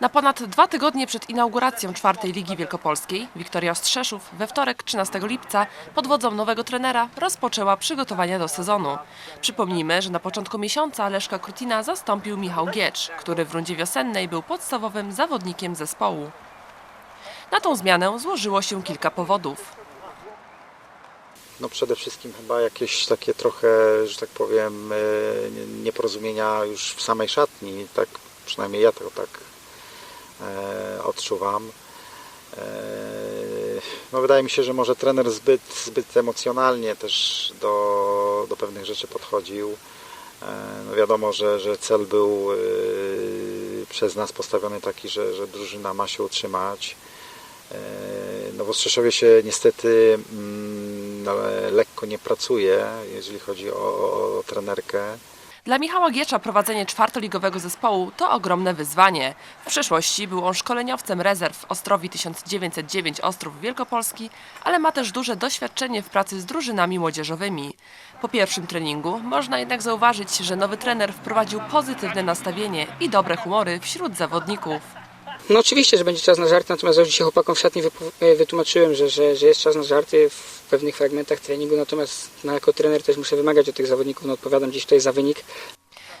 Na ponad dwa tygodnie przed inauguracją czwartej Ligi Wielkopolskiej Wiktoria Ostrzeszów we wtorek 13 lipca pod wodzą nowego trenera rozpoczęła przygotowania do sezonu. Przypomnijmy, że na początku miesiąca Leszka Krutina zastąpił Michał Giecz, który w rundzie wiosennej był podstawowym zawodnikiem zespołu. Na tą zmianę złożyło się kilka powodów. No przede wszystkim chyba jakieś takie trochę, że tak powiem, nie- nieporozumienia już w samej szatni. Tak przynajmniej ja to tak e, odczuwam. E, no wydaje mi się, że może trener zbyt, zbyt emocjonalnie też do, do pewnych rzeczy podchodził. E, no wiadomo, że, że cel był e, przez nas postawiony taki, że, że drużyna ma się utrzymać. E, No w Ostrzeszowie się niestety mm, no, lekko nie pracuje, jeżeli chodzi o, o, o trenerkę. Dla Michała Giecza prowadzenie czwartoligowego zespołu to ogromne wyzwanie. W przeszłości był on szkoleniowcem rezerw Ostrowi 1909 Ostrów Wielkopolski, ale ma też duże doświadczenie w pracy z drużynami młodzieżowymi. Po pierwszym treningu można jednak zauważyć, że nowy trener wprowadził pozytywne nastawienie i dobre humory wśród zawodników. No oczywiście, że będzie czas na żarty, natomiast już dzisiaj chłopakom w szatni e, wytłumaczyłem, że, że, że jest czas na żarty w pewnych fragmentach treningu, natomiast no, jako trener też muszę wymagać od tych zawodników, no odpowiadam dziś tutaj za wynik.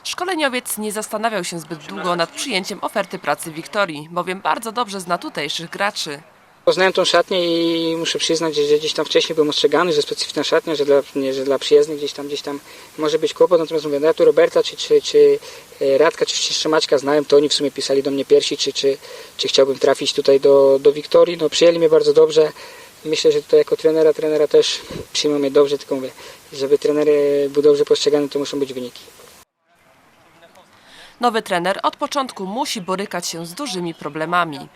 Szkoleniowiec nie zastanawiał się zbyt długo nad przyjęciem oferty pracy Wiktorii, bowiem bardzo dobrze zna tutejszych graczy. Poznałem tą szatnię i muszę przyznać, że gdzieś tam wcześniej byłem ostrzegany, że specyficzna szatnia, że dla, że dla przyjezdnych gdzieś tam, gdzieś tam może być kłopot, natomiast mówię, no ja tu Roberta, czy, czy, czy e, Radka, czy, czy znałem, to oni w sumie pisali do mnie pierwsi, czy, czy, czy chciałbym trafić tutaj do, do Wiktorii, no przyjęli mnie bardzo dobrze, myślę, że tutaj jako trenera, trenera też przyjmą mnie dobrze, tylko mówię, żeby trener e, był dobrze postrzegany, to muszą być wyniki. Nowy trener od początku musi borykać się z dużymi problemami.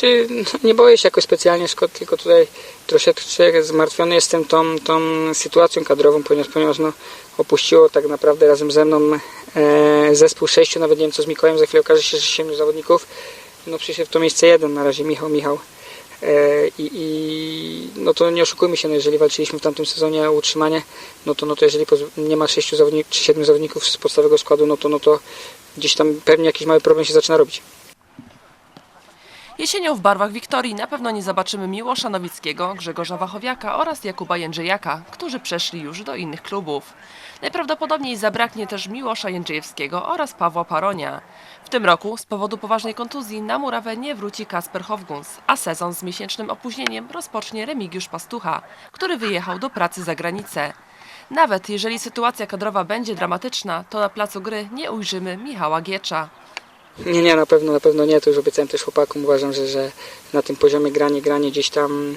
Czy nie boję się jakoś specjalnie szkód, tylko tutaj troszeczkę zmartwiony jestem tą, tą sytuacją kadrową, ponieważ, ponieważ no, opuściło tak naprawdę razem ze mną e, zespół sześciu, nawet nie wiem co z Mikołajem, za chwilę okaże się, że siedmiu zawodników. No przyszedł w to miejsce jeden, na razie Michał, Michał. E, i, I no to nie oszukujmy się, no, jeżeli walczyliśmy w tamtym sezonie o utrzymanie, no to, no to jeżeli nie ma sześciu zawodników czy siedmiu zawodników z podstawowego składu, no to, no to gdzieś tam pewnie jakiś mały problem się zaczyna robić. Jesienią w barwach Wiktorii na pewno nie zobaczymy Miłosza Nowickiego, Grzegorza Wachowiaka oraz Jakuba Jędrzejaka, którzy przeszli już do innych klubów. Najprawdopodobniej zabraknie też Miłosza Jędrzejewskiego oraz Pawła Paronia. W tym roku z powodu poważnej kontuzji na murawę nie wróci Kasper Hofguns, a sezon z miesięcznym opóźnieniem rozpocznie Remigiusz Pastucha, który wyjechał do pracy za granicę. Nawet jeżeli sytuacja kadrowa będzie dramatyczna, to na placu gry nie ujrzymy Michała Giecza. Nie, nie, na pewno, na pewno nie. To już obiecałem też chłopakom. Uważam, że, że na tym poziomie granie, granie gdzieś tam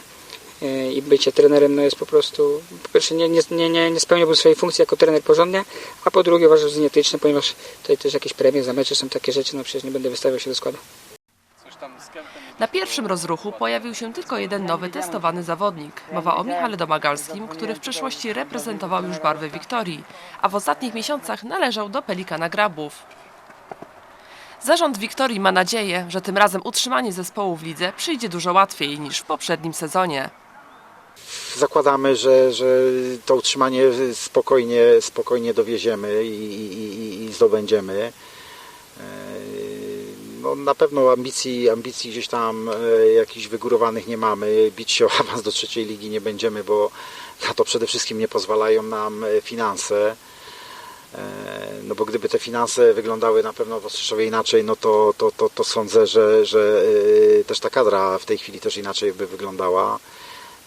e, i bycie trenerem no jest po prostu, po pierwsze nie, nie, nie, nie, nie spełniałbym swojej funkcji jako trener porządnie, a po drugie uważam, że jest nieetyczne, ponieważ tutaj też jakieś premie za mecze są takie rzeczy, no przecież nie będę wystawiał się do składu. Na pierwszym rozruchu pojawił się tylko jeden nowy testowany zawodnik. Mowa o Michale Domagalskim, który w przeszłości reprezentował już barwy Wiktorii, a w ostatnich miesiącach należał do Pelikana Grabów. Zarząd Wiktorii ma nadzieję, że tym razem utrzymanie zespołu w lidze przyjdzie dużo łatwiej niż w poprzednim sezonie. Zakładamy, że, że to utrzymanie spokojnie, spokojnie dowieziemy i, i, i- zdobędziemy. E, No, na pewno ambicji, ambicji gdzieś tam e, jakichś wygórowanych nie mamy. Bić się o awans do trzeciej ligi nie będziemy, bo na to przede wszystkim nie pozwalają nam e, finanse. E, No bo gdyby te finanse wyglądały na pewno w Ostrzeszowie inaczej, no to, to, to, to sądzę, że, że e, też ta kadra w tej chwili też inaczej by wyglądała.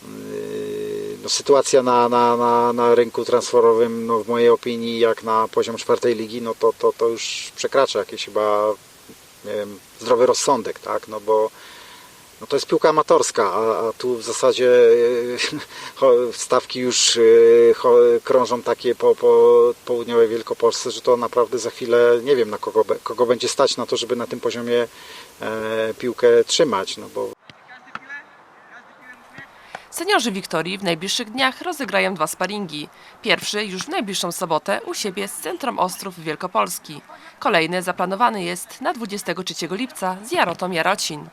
Yy, no, sytuacja na, na, na, na rynku transferowym, no, w mojej opinii, jak na poziom czwartej ligi, no to, to, to już przekracza jakiś chyba nie wiem, zdrowy rozsądek, tak? No bo no to jest piłka amatorska, a, a tu w zasadzie cho- stawki już cho- krążą takie po, po południowej Wielkopolsce, że to naprawdę za chwilę nie wiem na kogo, kogo będzie stać na to, żeby na tym poziomie e, piłkę trzymać, no bo Seniorzy Wiktorii w najbliższych dniach rozegrają dwa sparingi. Pierwszy już w najbliższą sobotę u siebie z Centrum Ostrów Wielkopolski. Kolejny zaplanowany jest na 23 lipca z Jarotą Jarocin.